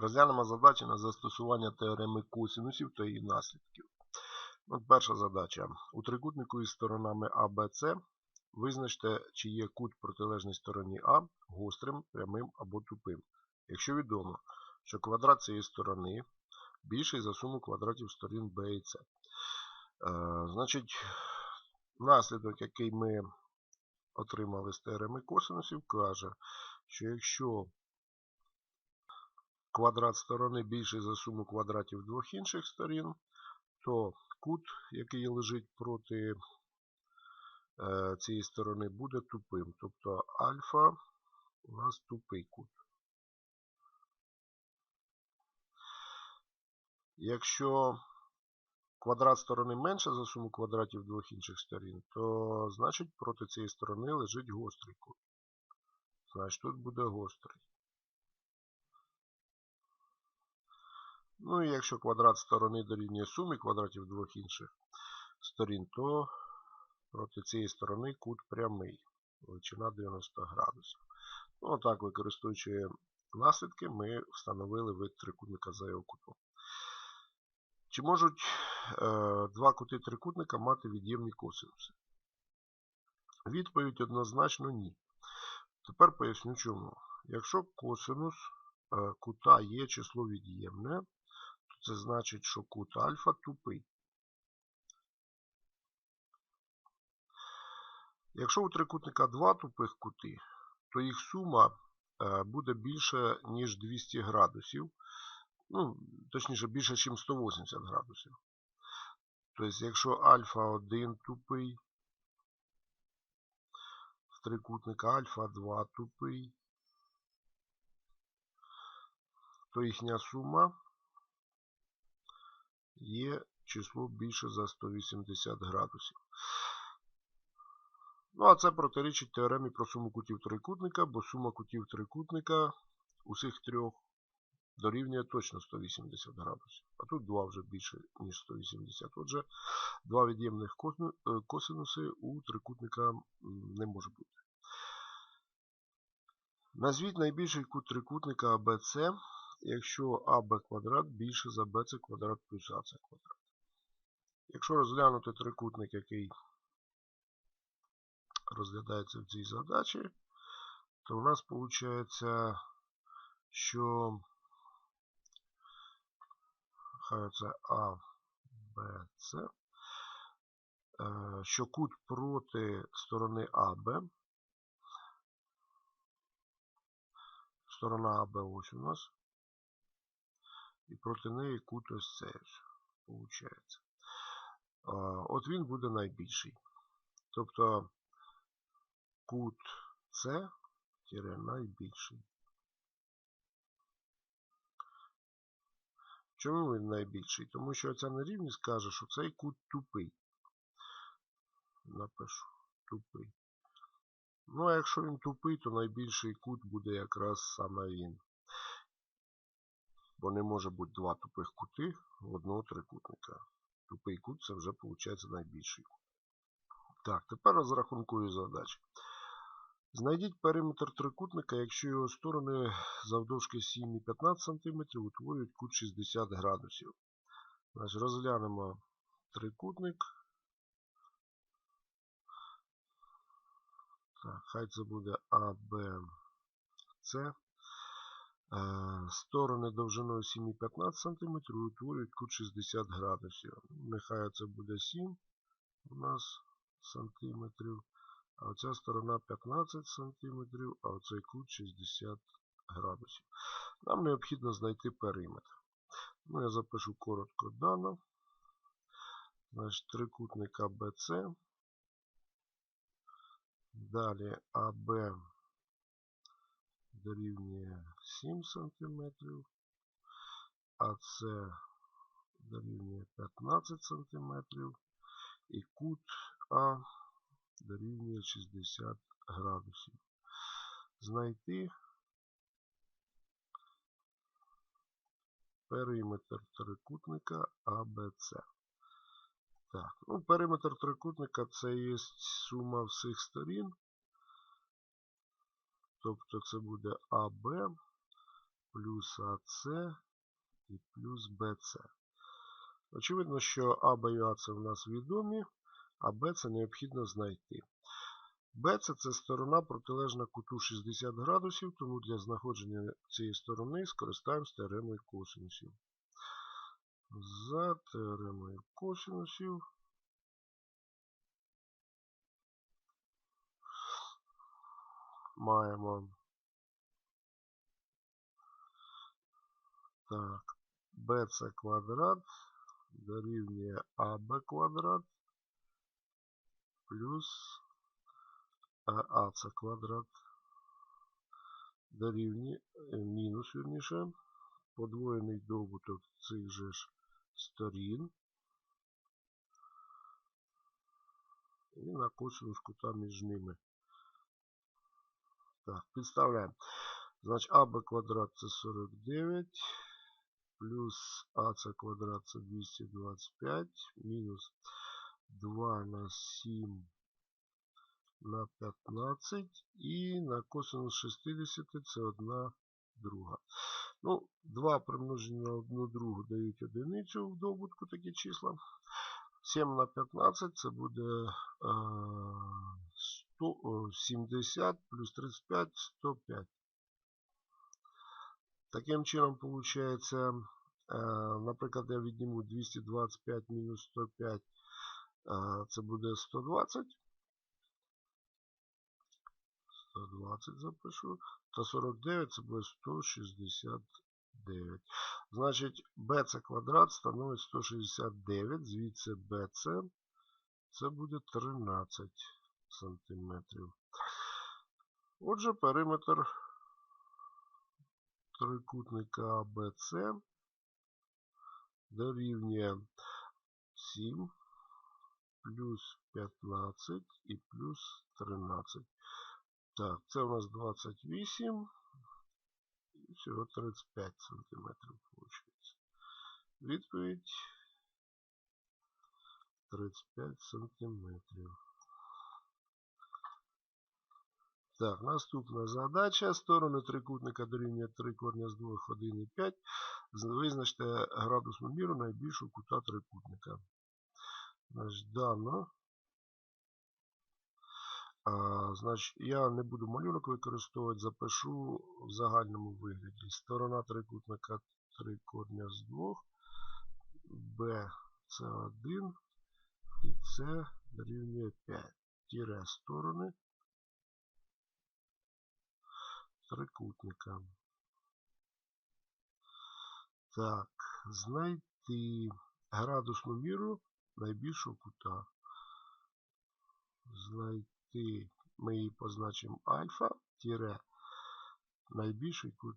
Розглянемо задачі на застосування теореми косинусів та її наслідків. От перша задача. У трикутнику із сторонами А, Б, С визначте, чи є кут протилежній стороні А гострим, прямим або тупим. Якщо відомо, що квадрат цієї сторони більший за суму квадратів сторін Б і С. Е, значить, наслідок, який ми отримали з теореми косинусів, каже, що якщо квадрат сторони більший за суму квадратів двох інших сторін, то кут, який лежить проти е, цієї сторони, буде тупим. Тобто альфа у нас тупий кут. Якщо квадрат сторони менше за суму квадратів двох інших сторін, то значить проти цієї сторони лежить гострий кут. Значить тут буде гострий. Ну і якщо квадрат сторони дорівнює сумі квадратів двох інших сторін, то проти цієї сторони кут прямий. Величина 90 градусів. Ну, отак, використовуючи наслідки, ми встановили вид трикутника за його кутом. Чи можуть е, два кути трикутника мати від'ємні косинуси? Відповідь однозначно ні. Тепер поясню чому. Якщо косинус е, кута є число від'ємне, це значить, що кут альфа тупий. Якщо у трикутника два тупих кути, то їх сума е, буде більше, ніж 200 градусів. Ну, точніше, більше, ніж 180 градусів. Тобто, якщо альфа 1 тупий, в трикутника альфа 2 тупий, то їхня сума є число більше за 180 градусів. Ну, а це протирічить теоремі про суму кутів трикутника, бо сума кутів трикутника усіх трьох дорівнює точно 180 градусів. А тут два вже більше, ніж 180. Отже, два від'ємних е, косинуси у трикутника не може бути. Назвіть найбільший кут трикутника АБЦ якщо АБ квадрат більше за БЦ квадрат плюс АЦ квадрат. Якщо розглянути трикутник, який розглядається в цій задачі, то у нас виходить, що хай це А, Б, С, е, що кут проти сторони АБ, сторона АБ ось у нас, і проти неї кут ось цей виходить. От він буде найбільший. Тобто кут С найбільший. Чому він найбільший? Тому що ця нерівність каже, що цей кут тупий. Напишу тупий. Ну, а якщо він тупий, то найбільший кут буде якраз саме він бо не може бути два тупих кути в одного трикутника. Тупий кут це вже виходить найбільший кут. Так, тепер розрахункую задачу. Знайдіть периметр трикутника, якщо його сторони завдовжки 7 і 15 см утворюють кут 60 градусів. Значить, Розглянемо трикутник. Так, Хай це буде А, Б, С. Сторони довжиною 7,15 см утворюють кут 60 градусів. Нехай це буде 7 у нас сантиметрів, а оця сторона 15 см, а оцей кут 60 градусів. Нам необхідно знайти периметр. Ну, Я запишу коротко дано. Значить, трикутник АБЦ. Далі АБ дорівнює 7 см, а це дорівнює 15 см і кут А дорівнює 60 градусів. Знайти периметр трикутника АБЦ. Так, ну, периметр трикутника це є сума всіх сторін. Тобто це буде АБ плюс АС і плюс БЦ. Очевидно, що А, Б і А це в нас відомі, а Б це необхідно знайти. БЦ це сторона протилежна куту 60 градусів, тому для знаходження цієї сторони скористаємося теоремою косинусів. За теоремою косинусів маємо так, bc квадрат дорівнює АБ квадрат плюс АЦ квадрат дорівнює мінус, вірніше, подвоєний добуток цих же ж сторін. І на косинус кута між ними. Так, підставляємо. Значить, АБ квадрат це 49, плюс АЦ квадрат це 225, мінус 2 на 7 на 15 і на косинус 60 це 1 друга. Ну, 2 примножені на 1 другу дають одиницю в добутку такі числа. 7 на 15 це буде 100, 70 плюс 35 105. Таким чином, виходить, наприклад, я відніму 225 мінус 105, це буде 120. 120 запишу. Та 49 це буде 169. Значить, BC квадрат становить 169, звідси BC це буде 13 сантиметрів. Отже, периметр трикутника ABC дорівнює 7 плюс 15 і плюс 13. Так, це у нас 28 і всього 35 сантиметрів виходить. Відповідь 35 сантиметрів. Так, наступна задача. Сторони трикутника дорівнює 3 корня з 2, 1 і 5. Визначте градусну міру найбільшого кута трикутника. Значить, дано. А, значить, Я не буду малюнок використовувати, запишу в загальному вигляді. Сторона трикутника 3 корня з 2, Б це 1 і С дорівнює 5. Тіре сторони трикутника. Так, знайти градусну міру найбільшого кута. Знайти, ми її позначимо альфа, тире найбільший кут.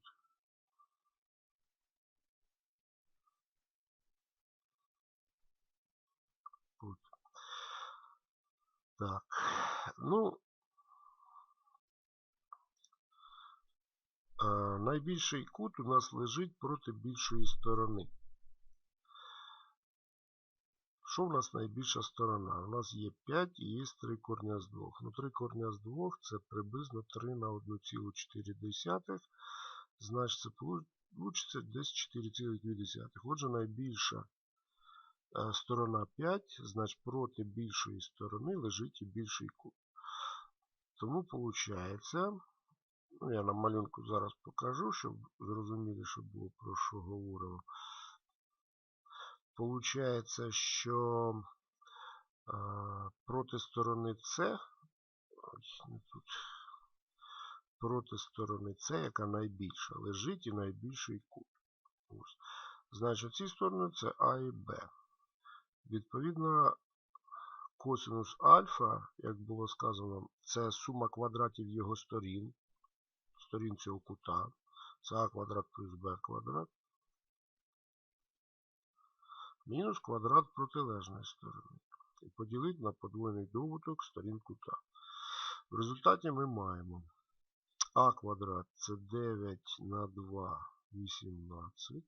Так, ну, найбільший кут у нас лежить проти більшої сторони. Що в нас найбільша сторона? У нас є 5 і є 3 корня з 2. Ну, 3 корня з 2 це приблизно 3 на 1,4. Значить, це вийде десь 4,2. Отже, найбільша сторона 5, значить проти більшої сторони лежить і більший кут. Тому виходить, Ну, я на малюнку зараз покажу, щоб зрозуміли, що було про що говоримо. Получається, що проти сторони С, тут, проти сторони С, яка найбільша, лежить і найбільший кут. Ось. Значить, ці сторони це А і Б. Відповідно, косинус альфа, як було сказано, це сума квадратів його сторін сторін цього кута. Це а квадрат плюс b квадрат. Мінус квадрат протилежної сторони. І поділити на подвоєний добуток сторін кута. В результаті ми маємо а квадрат це 9 на 2 18.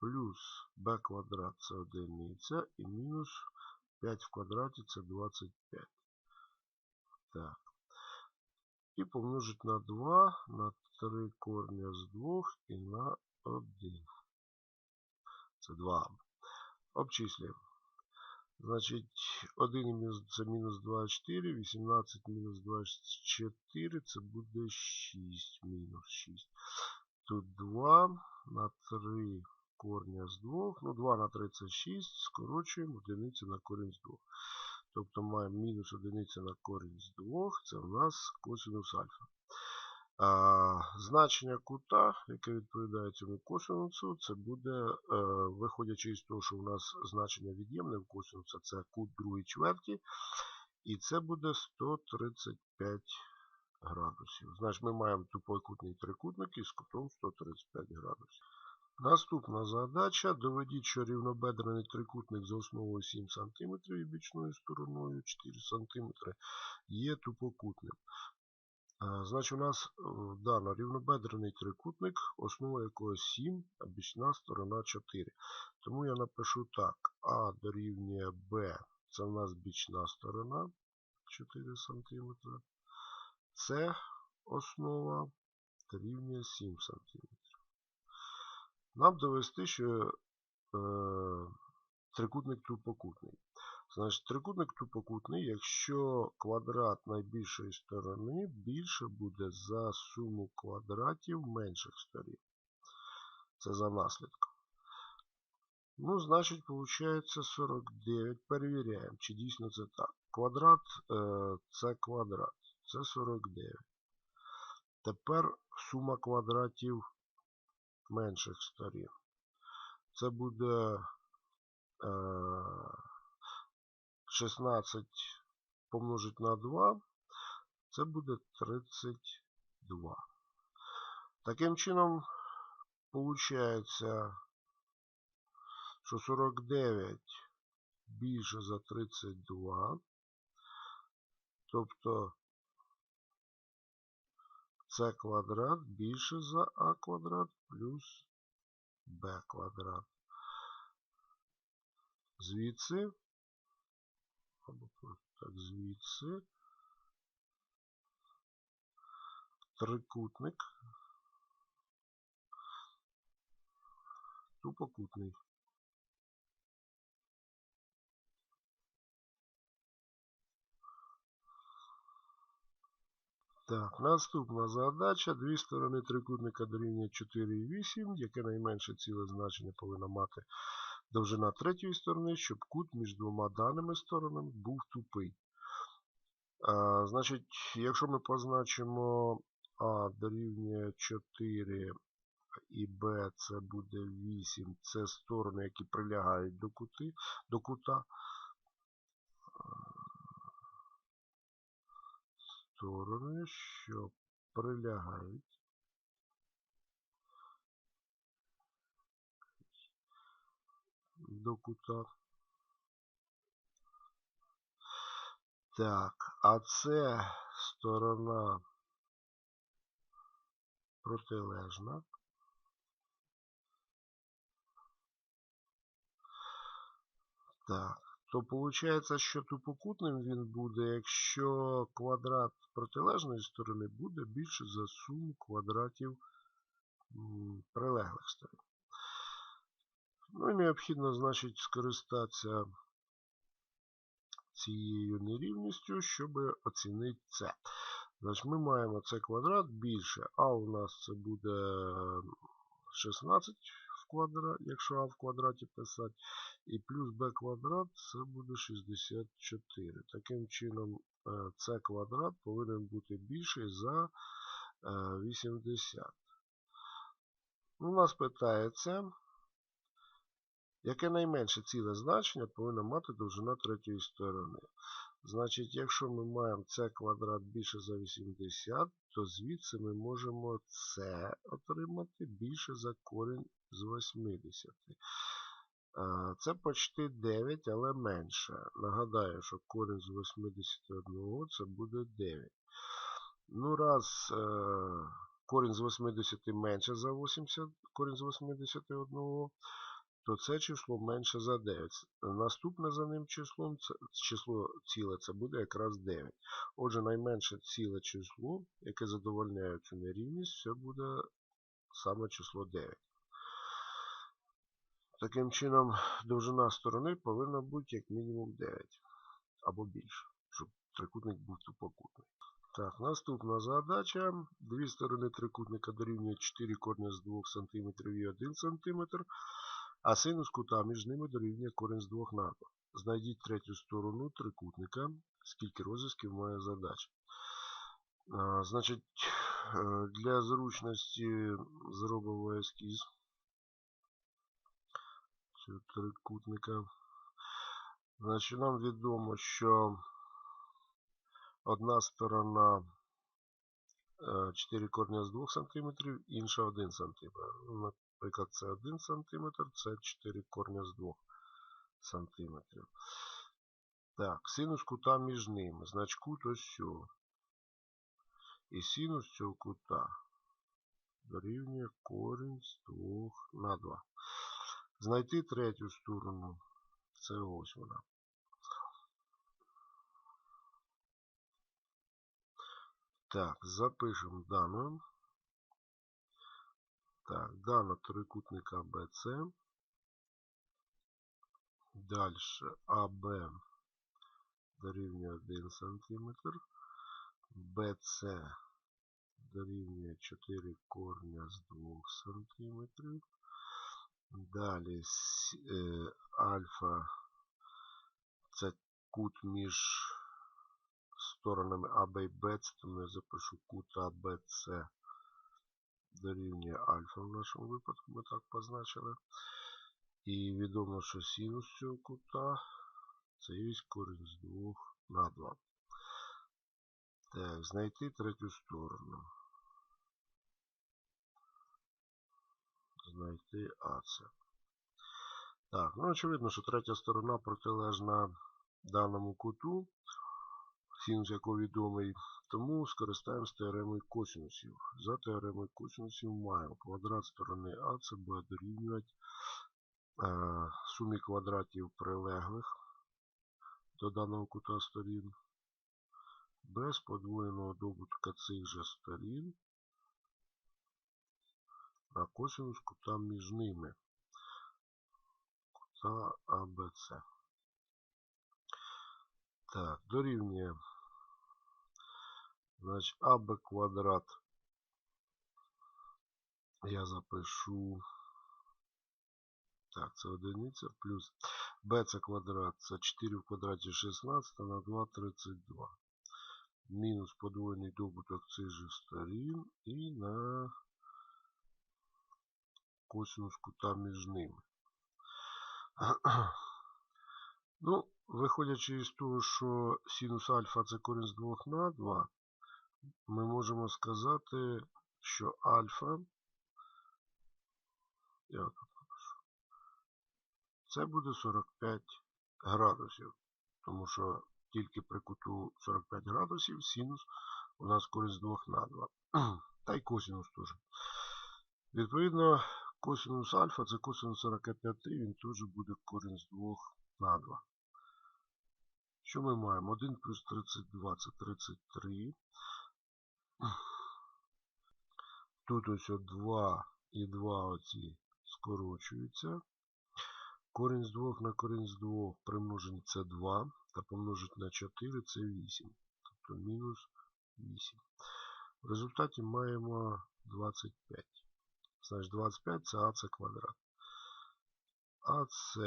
Плюс b квадрат це одиниця і мінус 5 в квадраті це 25. Так. І помножити на 2, на 3 корня з 2 і на 1. Це 2. Обчислюємо. Значить, 1 і це мінус 24, 18 мінус 24, це буде 6 мінус 6. Тут 2 на 3 корня з 2. Ну, 2 на 3 це 6. Скорочуємо одиницю на корінь з 2. Тобто маємо мінус одиниця на корінь з 2. Це у нас косинус альфа. А, значення кута, яке відповідає цьому косинусу, це буде, е, виходячи із того, що у нас значення від'ємне в косинуса, це кут другої чверті. І це буде 135 градусів. Значить, ми маємо тупокутний трикутник із кутом 135 градусів. Наступна задача. Доведіть, що рівнобедрений трикутник за основою 7 см і бічною стороною 4 см є тупокутним. Значить, у нас е, дано рівнобедрений трикутник, основа якого 7, а бічна сторона 4. Тому я напишу так. А дорівнює Б. Це у нас бічна сторона 4 см. С основа дорівнює 7 см. Нам довести, що е, трикутник тупокутний. Значить, трикутник тупокутний, якщо квадрат найбільшої сторони більше буде за суму квадратів менших сторін. Це за наслідком. Ну, значить, виходить 49. Перевіряємо, чи дійсно це так. Квадрат е, це квадрат. Це 49. Тепер сума квадратів менших сторін. Це буде е, 16 помножити на 2. Це буде 32. Таким чином, виходить, що 49 більше за 32. Тобто С квадрат більше за А квадрат плюс Б квадрат. Звідси, так, звідси, трикутник, тупокутний. Так, наступна задача. Дві сторони трикутника дорівнює 4,8, яке найменше ціле значення повинна мати довжина третьої сторони, щоб кут між двома даними сторонами був тупий. А, Значить, якщо ми позначимо А дорівнює 4 і Б це буде 8, це сторони, які прилягають до, кути, до кута. Сторони, що прилягають до кута. Так, а це сторона протилежна. Так то виходить, що тупокутним він буде, якщо квадрат протилежної сторони буде більше за суму квадратів прилеглих сторон. Ну і необхідно, значить, скористатися цією нерівністю, щоб оцінити це. Значить, ми маємо це квадрат більше, а у нас це буде 16 квадрат, якщо а в квадраті писати, і плюс b квадрат це буде 64. Таким чином, е, квадрат повинен бути більший за 80. Е, ну, у нас питається, яке найменше ціле значення повинна мати довжина третьої сторони. Значить, якщо ми маємо c квадрат більше за 80, то звідси ми можемо c отримати більше за корінь з 80. Це почти 9, але менше. Нагадаю, що корінь з 81 це буде 9. Ну, раз е, корінь з 80 менше за 80, корінь з 81, то це число менше за 9. Наступне за ним числом, число ціле, це буде якраз 9. Отже, найменше ціле число, яке задовольняє цю нерівність, це буде саме число 9. Таким чином, довжина сторони повинна бути як мінімум 9 або більше, щоб трикутник був тупокутний. Так, наступна задача. Дві сторони трикутника дорівнюють 4 корня з 2 см і 1 см, а синус кута між ними дорівнює корінь з 2 на 2. Знайдіть третю сторону трикутника, скільки розв'язків має задача. Значить, е, для зручності зробимо ескіз цього трикутника. Значить, нам відомо, що одна сторона 4 корня з 2 см, інша 1 см. Наприклад, це 1 см, це 4 корня з 2 см. Так, синус кута між ними. Значить, кут ось цього. І синус цього кута дорівнює корінь з 2 на 2. Знайти третю сторону. Це ось вона. Так, запишемо дану. Так, дано трикутника BC. Дальше АБ дорівнює 1 см. BC дорівнює 4 корня з 2 см. Далі е, альфа це кут між сторонами АБ і БЦ, тому я запишу кут АБЦ дорівнює альфа в нашому випадку, ми так позначили. І відомо, що синус цього кута це є корінь з 2 на 2. Так, знайти третю сторону. Знайти АЦ. Так, ну очевидно, що третя сторона протилежна даному куту, синус якого відомий, тому скористаємося теоремою косинусів. За теоремою косинусів маємо квадрат сторони АЦ буде дорівнювати е, сумі квадратів прилеглих до даного кута сторін без подвоєного добутка цих же сторін на косинус кута між ними кута АБЦ. Так, дорівнює значить АБ квадрат я запишу так, це одиниця плюс b це квадрат, це 4 в квадраті 16 на 2 32. Мінус подвоєний добуток цих же сторін і на косинус кута між ними. ну, виходячи із того, що синус альфа це корінь з 2 на 2, ми можемо сказати, що альфа я тут це буде 45 градусів. Тому що тільки при куту 45 градусів синус у нас з 2 на 2. Та й косинус теж. Відповідно, косинус альфа це косинус 45, він теж буде корінь з 2 на 2. Що ми маємо? 1 плюс 32 це 33. Тут ось 2 і 2 оці скорочуються. Корінь з 2 на корінь з 2 примножить це 2 та помножить на 4 це 8. Тобто мінус 8. В результаті маємо 25. Значить 25 це АЦ квадрат. АЦ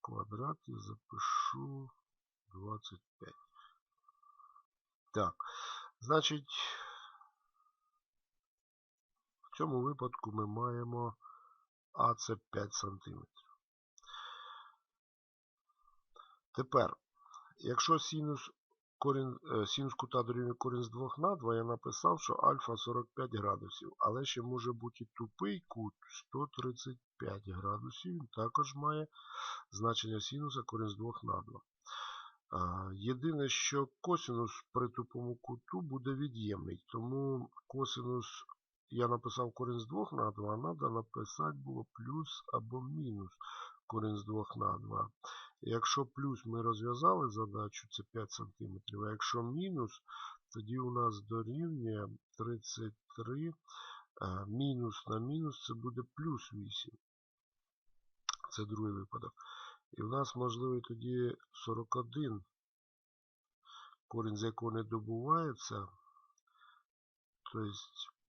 квадрат я запишу 25. Так, значить, в цьому випадку ми маємо АЦ 5 см. Тепер, якщо синус корінь, е, синус кута дорівнює корінь з 2 на 2, я написав, що альфа 45 градусів. Але ще може бути тупий кут 135 градусів. Він також має значення синуса корінь з 2 на 2. Єдине, що косинус при тупому куту буде від'ємний, тому косинус я написав корінь з 2 на 2, а треба написати було плюс або мінус корінь з 2 на 2. Якщо плюс ми розв'язали задачу, це 5 см, а якщо мінус, тоді у нас дорівнює 33 а, мінус на мінус це буде плюс 8. Це другий випадок. І в нас можливий тоді 41, корінь з якого не добувається. Тобто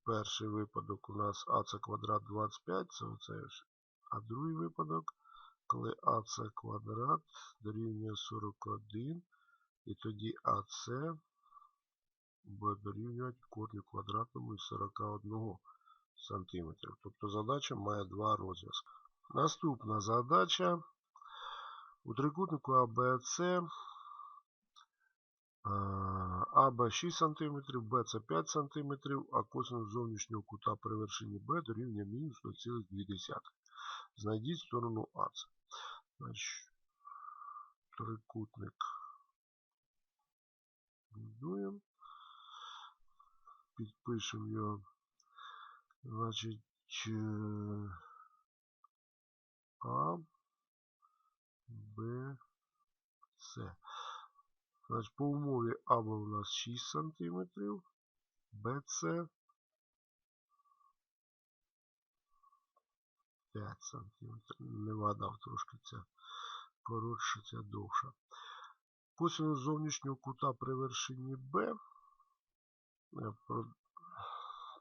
перший випадок у нас а це квадрат 25, це оце ось. А другий випадок, коли а це квадрат дорівнює 41, і тоді АС буде дорівнювати корню квадратному із 41 см. Тобто задача має два розв'язки. Наступна задача. У трикутнику АБЦ АБ 6 см, БЦ 5 см, а косинус зовнішнього кута при вершині Б дорівнює мінус 0,2. Знайдіть сторону АЦ. Значить, трикутник будуємо. Підпишемо його. Значить, А, Б, С. Значить, по умові АБ у нас 6 см, БЦ 5 см. Не вгадав трошки це коротше, це довше. Косинус зовнішнього кута при вершині Б. Я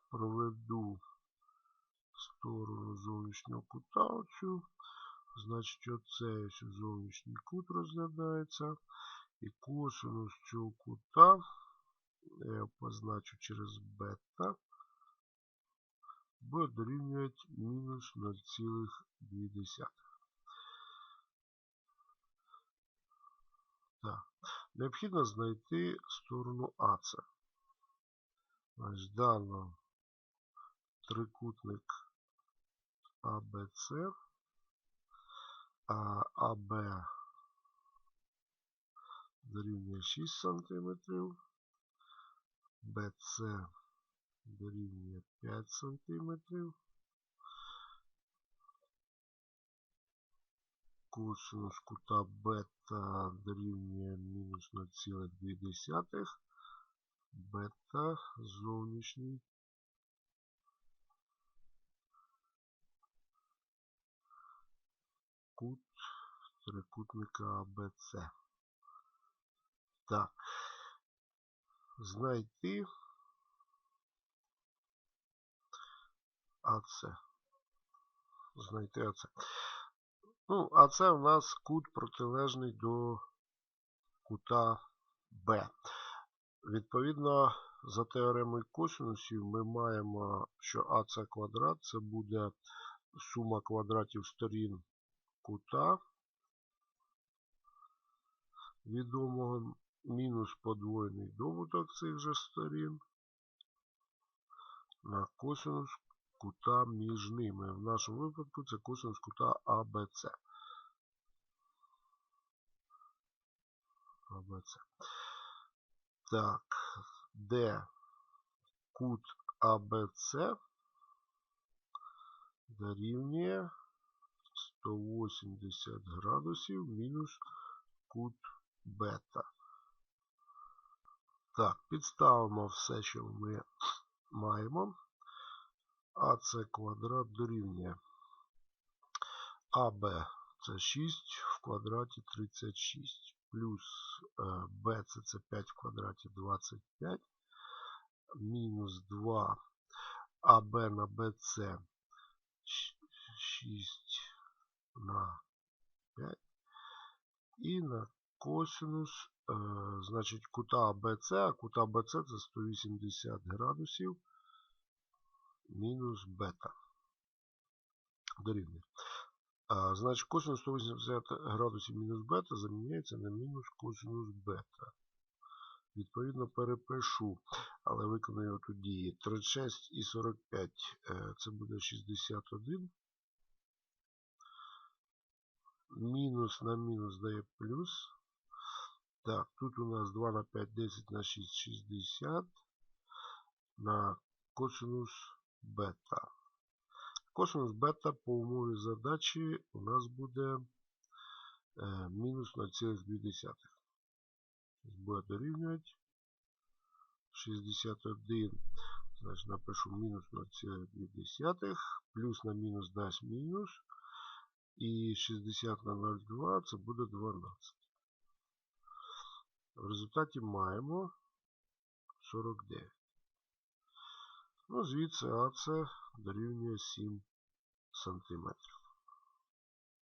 проведу сторону зовнішнього кута оцю. Значить, оцей ось зовнішній кут розглядається. І косинус цього кута я позначу через бета. Буде дорівнювати мінус 0,2. Так. Необхідно знайти сторону АЦ. Дано трикутник АБЦ, АБ дорівнює 6 см, БЦ дорівнює 5 см, косинус кута бета дорівнює мінус 0,2, бета зовнішній кут трикутника АБЦ. Так. Знайти АЦ. Знайти АЦ. Ну, а у нас кут протилежний до кута Б. Відповідно, за теоремою косинусів ми маємо, що АЦ квадрат це буде сума квадратів сторін кута відомого мінус подвоєний добуток цих же сторін на косинус кута між ними. В нашому випадку це косинус кута АБЦ. АБЦ. Так, де кут АБЦ дорівнює 180 градусів мінус кут бета. Так, підставимо все, що ми маємо. АС квадрат дорівнює АБ це 6 в квадраті 36. Плюс БЦ це 5 в квадраті 25. Мінус 2 АБ на БЦ 6 на 5. І на косинус, е, значить, кута АБЦ, а кута АБЦ це 180 градусів мінус бета. Дорівнює. Значить, косинус 180 градусів мінус бета заміняється на мінус косинус бета. Відповідно, перепишу, але виконую тут дії. 36 і 45 е, це буде 61. Мінус на мінус дає плюс. Так, тут у нас 2 на 5, 10 на 6, 60. На косинус бета. Косинус бета по умові задачі у нас буде е, мінус 0,2. Буде дорівнювати 61. Значить напишу мінус 0,2. Плюс на мінус дасть мінус. І 60 на 0,2 це буде 12. В результаті маємо 49. Ну, звідси АЦ дорівнює 7 сантиметрів.